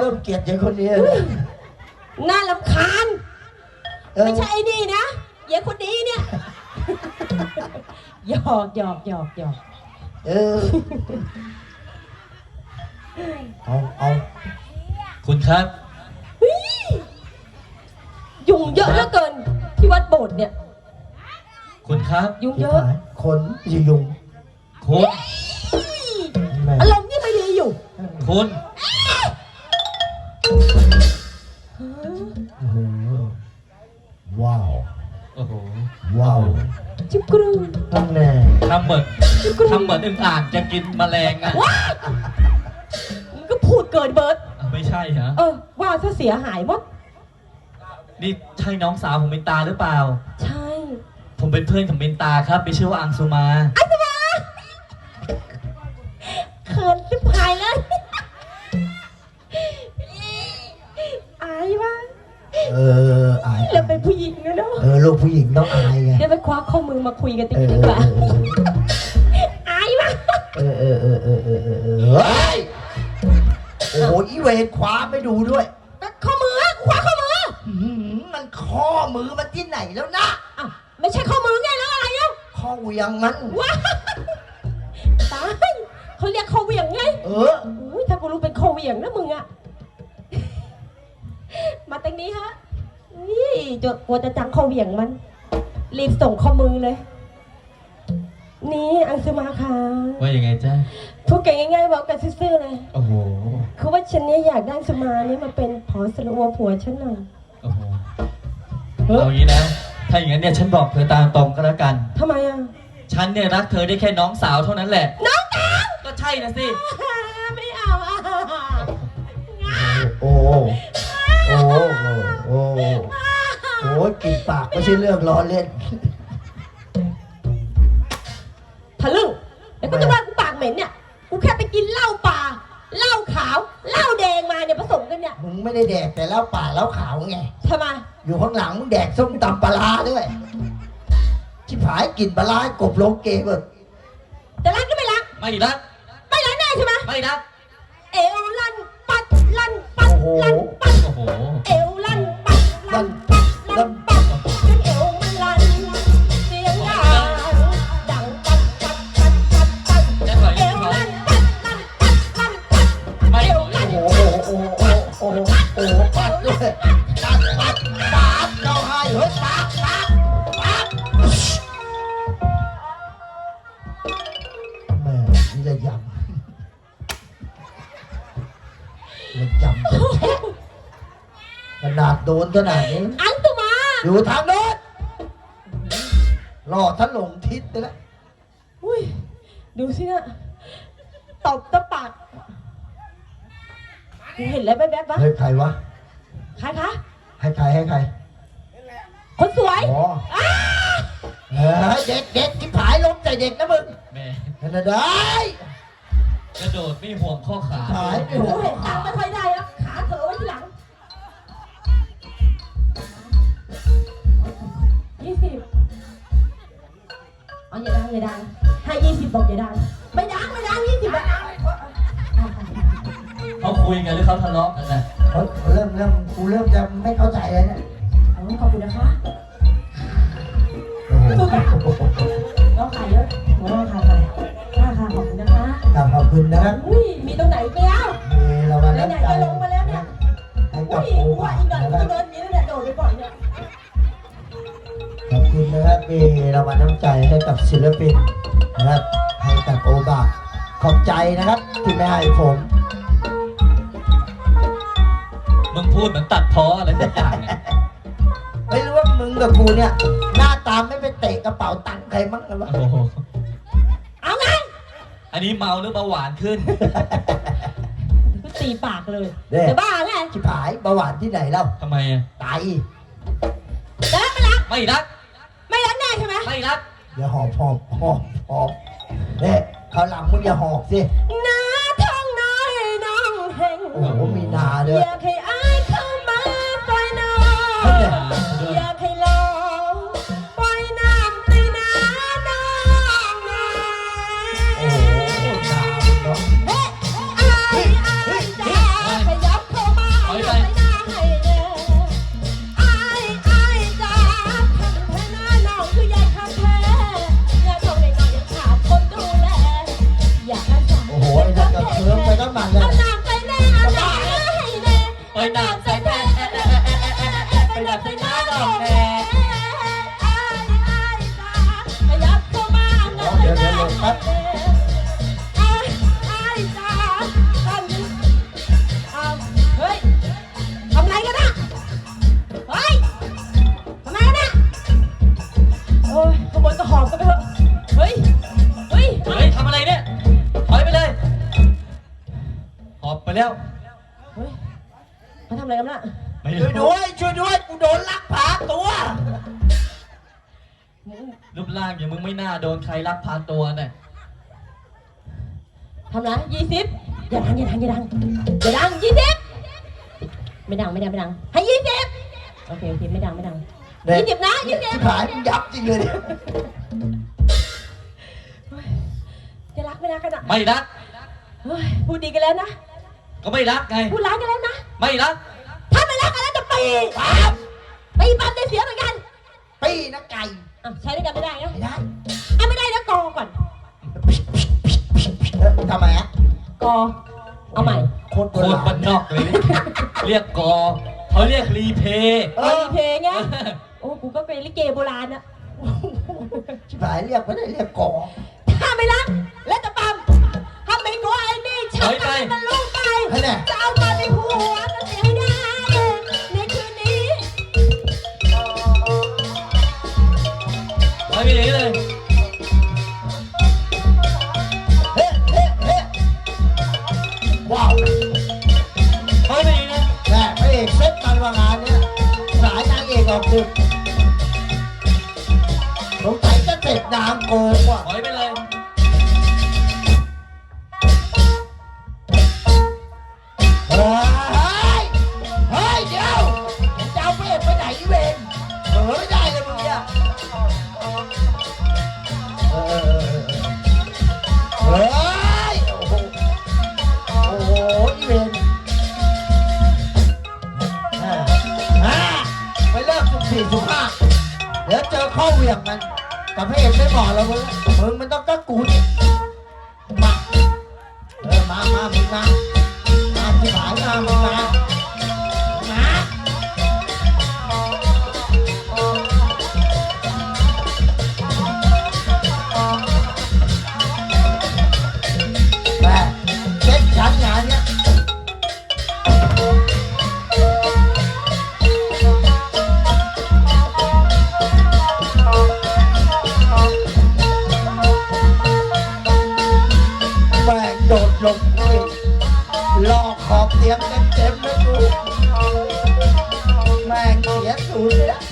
เริ่มเกลียดอย่างคนนี้เลยน่าลำคาญ เออไม่ใช่ไอ้นี่นะเหี้ยคนนี้เนี่ย หยอกหยอกหยอกหยอกเออเอาเอาคุณครับเฮ้ยยุงเยอะเหลือเกิน ที่วัดโบสถ์เนี่ย คุณครับ ยุงเยอะคนยยุงคุณแม่อารมณ์นี่ไม่ดีอยู่ คุณ โอ้โหว้าวโอ้โหว้าวจิ๊บกรูนั่นแน่ทำเหมือนทำเหมือนอึ่งอ่างจะกินแมลงอะว้ามึงก็พูดเกินเบิร์ดไม่ใช่ฮะเออว่าซะเสียหายหมดนี่ใช่น้องสาวของเมนตาหรือเปล่า ใช่ ผมเป็นเพื่อนของเมนตาครับมีชื่อว่าอังสุมาเขินชิบหายเลย เราเป็นผู้หญิงนะเนาะเออลูกผู้หญิงต้องอายไงเดี๋ยวไปคว้าข้อมือมาคุยกันตรงเออนี้ดีกว่าอายว่ะเออเออเออเออเออเออเออเฮ้ยโอ้โหอีเวรคว้าไม่ดูด้วยข้อมือคว้าข้อมืออื้อหือมันข้อมือมันที่ไหนแล้วนะอ้าวไม่ใช่ข้อมือไงแล้วอะไรเนาะข้อเหวียงมันว้ายตายเขาเรียกข้อเหวี่ยงไงเออ อุ้ยถ้ากูรู้เป็นข้อเหวี่ยงนะมึงอะมาตรงนี้ฮะ นี่จะกลัวจะจังข้อเหวี่ยงมัน รีบส่งข้อมือเลย นี่อังสุมาค่ะว่ายังไงจ๊ะพูดกันง่ายๆบอกกันซื่อๆเลย โอ้โห คือว่าฉันเนี่ยอยากได้อังสุมาเนี่ยมาเป็นผอสระอัวผัวฉันหน่อย โอ้โหเอางี้นะ ถ้าอย่างนั้นเนี่ยฉันบอกเธอตามตรงก็แล้วกัน ทำไมอะฉันเนี่ยรักเธอได้แค่น้องสาวเท่านั้นแหละ น้องตาก็ใช่นะสิ ไม่เอาอะโอ้โหโอ้โหโอ้โหโอ้โหกลินปากไม่ใช่เรื่องล้อเล่น ทะลึ่งแล้วก็จะว่ากูปากเหม็นเนี่ย กูแค่ไปกินเหล้าป่า เหล้าขาว เหล้าแดงมาเนี่ยผสมกันเนี่ยมึงไม่ได้แดกแต่เหล้าป่าเหล้าขาวไง ทำไมอยู่ข้างหลังมึงแดกส้มตำปลาร้าด้วยชิบหายกลิ่นปลาร้ากบโลเกแบบจะรักก็ไม่รัก ไม่รัก ไม่รักแน่ใช่ไหมไม่รัก เอวลั่นปัดลั่นปัดลั่นปัด โอ้โห เอวลั่นปัดลั่นปัดลั่นปัดจนเอวมันลั่นเสียงดังดังปัดปัดปัดปัดปัดจะถอยเอจะวถอยลั่นปัดลั่นปัดลั่นปัดไม่เอถวอยลั่นโอ้โหโอ้โหโอ้โหโอ้โหปัดด้วยปัดปัดปาดเราให้เฮ้ยปาดปาดปาดแม่นี่ ระยำระยำ ขนาดโดนขนาดนี้อันตุมา อยู่ทางโน้นรอท่านหลงทิศไปแล้วอุ้ย ดูสินะตบตะปากเห็นอะไรแว๊บๆวะเฮ้ยใครวะ ใครคะ ให้ใครให้ใครคนสวยอ๋ออ้าเฮ้ยเด็กเด็กที่ผายล้มใจเด็กนะมึงแม่นั่นนะได้กระโดดไม่ห่วงข้อขาหายไปโอ้หัวโหเห็นตังค์ไม่ค่อยได้ เขาคุยกันหรือเขาทะเลาะกันนะเฮ้ยเริ่มเริ่มกูเริ่มจะไม่เข้าใจแล้วเนี่ยเอาขอบคุณนะคะโอ้โหน้องขายเยอะหัวน้องขายไปราคาขอบคุณนะคะกราบขอบคุณนะครับอุ้ยมีตรงไหนอีกแล้วมีเรามาไหนน้ำไหนใจก็ลงมาแล้วเนี่ยให้อุ้กับยโอว่าบาอีกหน่อยนะคกูรับเดินอย่างนี้แล้วเนี่ยโดดไปก่อนเนี่ยขอบคุณนะครับมีเรามาน้ำใจให้กับศิลปินนะครับให้กับโอบาขอบใจนะครับที่ไม่ให้ผม พูดเหมือนตัดพ้ออะไรสักอย่างเนี่ยไม่รู้ว่ามึงกับกูเนี่ย หน้าตาไม่ไปเตะกระเป๋าตังค์ใครมั้งกันวะโอ้โหเอาไงอันนี้เมาหรือเบาหวานขึ้นกูตีปากเลยเนี่ย จะบ้าไงชิบหายเบาหวานที่ไหนเล่าทำไมอะตายจะรักไม่รักไม่รัก ไม่รักแน่ใช่ไหมไม่รัก อย่าหอบหอบหอบหอบเนี่ยเขาวหลังมึงอย่าหอบสินาทองน้อยน้องเฮงโอ้โหมีนาด้วยอยากให้อายเข้ามา ยวเดี๋ยวเดี๋ยวแป๊บ รูปร่างอย่างมึงไม่น่าโดนใครลักพาตัวเนี่ยทำไรยี่สิบอย่าดังอย่าดังอย่าดังอย่าดังยี่สิบไม่ดังไม่ดังไม่ดังให้ยี่สิบโอเคโอเคไม่ดังไม่ดังยี่สิบนะยี่สิบที่ผายมึงยับจริงเลยเนี่ยจะรักไม่รักกันอะไม่รักเฮ้ยพูดดีกันแล้วนะ ก็ไม่รักไง พูดร้ายกันแล้วนะ ไม่รัก ถ้าไม่รักกันแล้วจะตีปั๊บตีปั๊บได้เสียเหมือนกัน ปีนะไก่ อะใช้ด้วยกันไม่ได้นะไม่ได้อะไม่ได้แล้วกอก่อน เออทำไมอะกอ เอาใหม่ โคตรโคตรบ้านนอกเลยเนี่ยเรียกกอเขาเรียกรีเพย์เอเอออเพลงไงโอ้กูก็เป็นลิเกโบราณนะชิบหายเรียกไม่ได้เรียกกอ นา วี่ยงมันกับพระเอกไม่เหมาะแล้วมึงมึงมันต้องกักกู yeah.